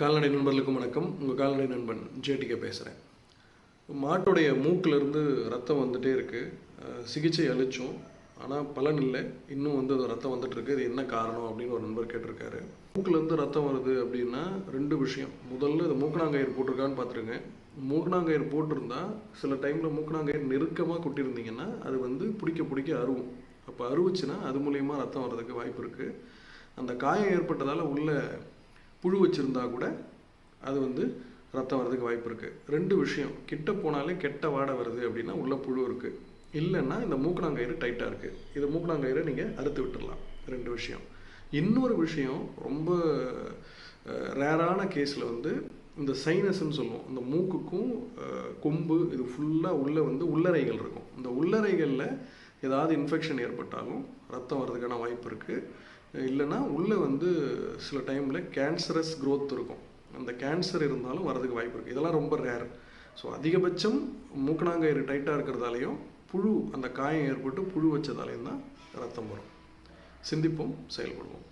கால்நடை நண்பர்களுக்கும் வணக்கம். உங்கள் கால்நடை நண்பன் ஜேடிகே பேசுகிறேன் மாட்டுடைய மூக்கிலிருந்து ரத்தம் வந்துகிட்டே இருக்குது சிகிச்சை அளித்தோம் ஆனால் பலன் இல்லை. இன்னும் வந்து அது ரத்தம் வந்துட்டுருக்கு இது என்ன காரணம் அப்படின்னு ஒரு நண்பர் கேட்டிருக்காரு. மூக்கிலேருந்து ரத்தம் வருது அப்படின்னா ரெண்டு விஷயம். முதல்ல இது மூக்கணாங்கயிறு போட்டிருக்கான்னு பார்த்துருங்க. மூக்கணாங்கயிறு போட்டிருந்தா சில டைமில் மூக்கணாங்கயிறு நெருக்கமாக கொட்டியிருந்தீங்கன்னா அது வந்து பிடிக்க பிடிக்க அருவும். அப்போ அருவுச்சுன்னா அது மூலயமா ரத்தம் வர்றதுக்கு வாய்ப்பு இருக்குது அந்த காயம் ஏற்பட்டதால் உள்ள புழு வச்சுருந்தா கூட அது வந்து ரத்தம் வர்றதுக்கு வாய்ப்பு இருக்குது ரெண்டு விஷயம் கிட்ட போனாலே கெட்ட வாடை வருது அப்படின்னா உள்ளே புழு இருக்குது இல்லைன்னா இந்த மூக்கணாங்கயிறு டைட்டாக இருக்குது இது மூக்கணாங்கயிறை நீங்கள் அறுத்து விட்டுடலாம் ரெண்டு விஷயம். இன்னொரு விஷயம் ரொம்ப ரேரான கேஸில் வந்து இந்த சைனஸ்ன்னு சொல்லுவோம். இந்த மூக்குக்கும் கொம்பு இது ஃபுல்லாக உள்ளே வந்து உள்ளறைகள் இருக்கும். இந்த உள்ளறைகளில் ஏதாவது இன்ஃபெக்ஷன் ஏற்பட்டாலும் ரத்தம் வர்றதுக்கான வாய்ப்பு இருக்குது இல்லைன்னா உள்ளே வந்து சில டைமில் கேன்சரஸ் க்ரோத் இருக்கும். அந்த கேன்சர் இருந்தாலும் வரதுக்கு வாய்ப்பு இருக்குது இதெல்லாம் ரொம்ப ரேர் ஸோ அதிகபட்சம் மூக்கணாங்கயிறு டைட்டாக இருக்கிறதாலையும் புழு அந்த காயம் ஏற்பட்டு புழு வச்சதாலையும் தான் ரத்தம் வரும். சிந்திப்போம் செயல்படுவோம்.